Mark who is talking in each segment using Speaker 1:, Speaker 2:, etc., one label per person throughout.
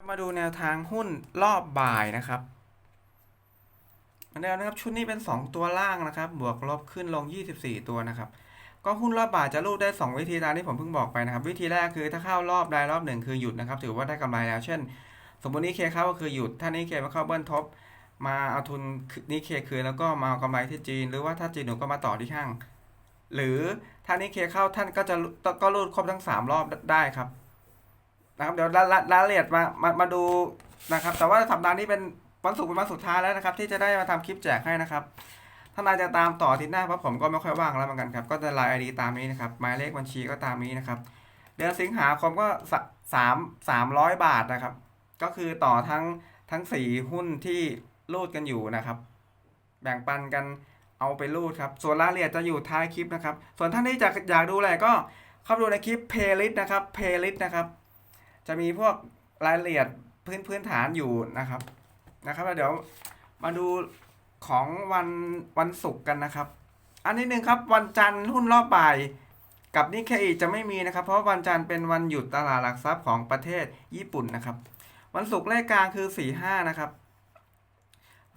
Speaker 1: มาดูแนวทางหุ้นรอบบ่ายนะครับเหมือนเดิมนะครับชุดนี้เป็น 2 ตัวล่างนะครับ บวกลบขึ้นลง 24 ตัวนะครับ ก็หุ้นรอบบ่ายจะรูดได้ 2 วิธีตามที่ผมเพิ่งบอกไปนะครับ วิธีแรกคือถ้าเข้ารอบใดรอบหนึ่งคือหยุดนะครับ ถือว่าได้กำไรแล้ว เช่น สมมตินี้เคเข้าก็คือหยุด ถ้านี้เคมาเข้าเบิ้ลทบ มาเอาทุนนี้เคคืนแล้วก็มาเอากำไรที่จีน หรือว่าถ้าจีนหนูก็มาต่อที่ห้าง หรือถ้านี้เคเข้าท่านก็จะก็รูดครบทั้ง 3 รอบได้ครับ นะครับเดี๋ยวรายละเอียดมามามาดูนะครับ แต่ว่าสัปดาห์นี้เป็นวันศุกร์เป็นวันสุดท้ายแล้วนะครับ ที่จะได้มาทำคลิปแจกให้นะครับถ้านายจะตามต่อทิตย์หน้าเพราะผมก็ไม่ค่อยว่างแล้วเหมือนกันครับ ก็จะไลน์ไอดีตามนี้นะครับหมายเลขบัญชีก็ตามนี้นะครับ เดือนสิงหาคมก็สามสามร้อยบาทนะครับ ก็คือต่อทั้งทั้งสี่หุ้นที่รูดกันอยู่นะครับ แบ่งปันกันเอาไปรูดครับ ส่วนรายละเอียดจะอยู่ท้ายคลิปนะครับ ส่วนท่านที่อยากอยากดูอะไรก็เข้าไปดูในคลิป playlist นะครับ playlist นะครับ จะมีพวกรายละเอียดพื้นพื้นฐานอยู่นะครับนะครับแล้วเดี๋ยวมาดูของวันวันศุกร์กันนะครับ อันนี้หนึ่งครับวันจันทร์หุ้นรอบบ่าย กับนิเคอีจะไม่มีนะครับ เพราะวันจันทร์เป็นวันหยุดตลาดหลักทรัพย์ของประเทศญี่ปุ่นนะครับ วันศุกร์เลขกลางคือ45นะครับ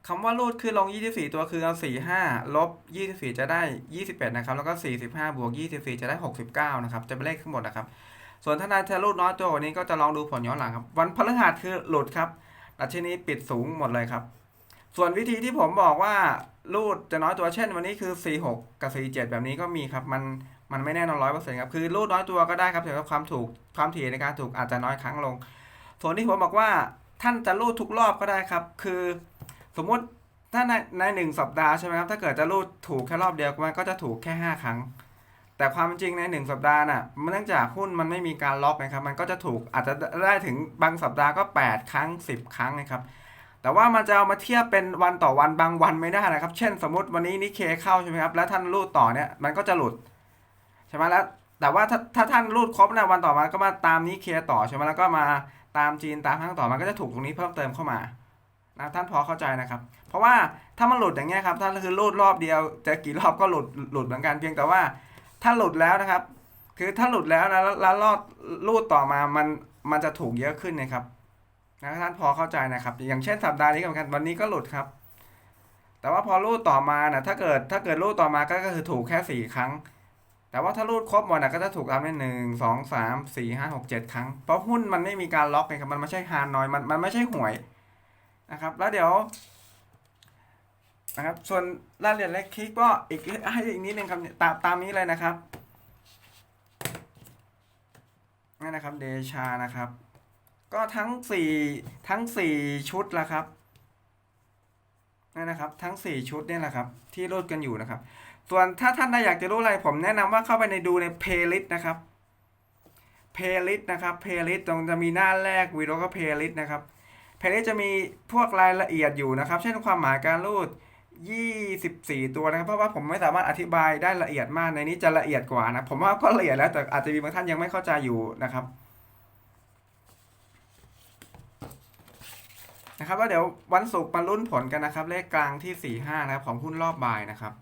Speaker 1: คำว่ารูดคือลง 24 ตัวคือเอา 45 ลบ 24 จะได้ 21 นะครับ แล้วก็ 45 บวก 24 จะได้ 69 นะครับ จะเป็นเลขทั้งหมดนะครับ ส่วนถ้านายจะรูดน้อยตัวกว่านี้ก็จะลองดูผลย้อนหลังครับ วันพฤหัสคือหลุดครับดัชนีปิดสูงหมดเลยครับ ส่วนวิธีที่ผมบอกว่ารูดจะน้อยตัวเช่น วันนี้คือ 46 กับ 47 แบบนี้ก็มีครับ มันมันไม่แน่นอนร้อยเปอร์เซ็นต์ครับคือรูดน้อยตัวก็ได้ครับแต่ว่าความถูกความถี่ในการถูกอาจจะน้อยครั้งลง ส่วนที่ผมบอกว่าท่านจะรูดทุกรอบก็ได้ครับ คือสมมุติถ้าในในหนึ่งสัปดาห์ใช่ไหมครับถ้าเกิดจะรูดถูกแค่รอบเดียวมันก็จะถูกแค่ 5 ครั้ง แต่ความจริงในหนึ่งสัปดาห์น่ะเนื่องจากหุ้นมันไม่มีการล็อกนะครับมันก็จะถูกอาจจะได้ถึงบางสัปดาห์ก็ 8 ครั้ง 10 ครั้งนะครับแต่ว่ามันจะเอามาเทียบเป็นวันต่อวันบางวันไม่ได้นะครับ เช่นสมมติวันนี้นิเคเข้าใช่ไหมครับแล้วท่านรูดต่อเนี่ยมันก็จะหลุดใช่ไหมแล้วแต่ว่าถ้าถ้าท่านรูดครบในวันต่อมาก็มาตามนิเคต่อใช่ไหมแล้วก็มาตามจีนตามห้างต่อมันก็จะถูกตรงนี้เพิ่มเติมเข้ามานะท่านพอเข้าใจนะครับ เพราะว่าถ้ามันหลุดอย่างเงี้ยครับท่านคือรูดรอบเดียวจะกี่รอบก็หลุดหลุดเหมือนกันเพียงแต่ว่า ถ้าหลุดแล้วนะครับ คือถ้าหลุดแล้วนะแล้วลอดรูดต่อมามันมันจะถูกเยอะขึ้นนะครับนะท่านพอเข้าใจนะครับ อย่างเช่นสัปดาห์นี้เหมือนกันวันนี้ก็หลุดครับ แต่ว่าพอรูดต่อมานะถ้าเกิดถ้าเกิดรูดต่อมาก็คือถูกแค่สี่ครั้ง แต่ว่าถ้ารูดครบหมดนะก็จะถูกตามได้หนึ่งสองสามสี่ห้าหกเจ็ดครั้ง เพราะหุ้นมันไม่มีการล็อกไงครับมันไม่ใช่ฮานอยมันมันไม่ใช่หวยนะครับ แล้วเดี๋ยว นะครับ ส่วนรายละเอียดเล็กคลิกก็อีกให้อีกนิดนึงครับตามตามนี้เลยนะครับนี่นะครับเดชานะครับ ก็ทั้งสี่ทั้งสี่ชุดละครับนี่นะครับ ทั้งสี่ชุดนี่แหละครับ ที่รูดกันอยู่นะครับ ส่วนถ้าท่านอยากจะรู้อะไรผมแนะนำว่าเข้าไปในดูใน playlist นะครับ playlist นะครับ playlist ตรงจะมีหน้าแรกวีดีโอก็ playlist นะครับ playlist จะมีพวกรายละเอียดอยู่นะครับ เช่นความหมายการรูด 24 ตัวนะครับ เพราะว่าผมไม่สามารถอธิบายได้ละเอียดมากในนี้จะละเอียดกว่านะ ผมว่าก็ละเอียดแล้วแต่อาจจะมีบางท่านยังไม่เข้าใจอยู่นะครับนะครับแล้วเดี๋ยววันศุกร์มาลุ้นผลกันนะครับ เลขกลางที่ 45 นะครับของหุ้นรอบบ่ายนะครับ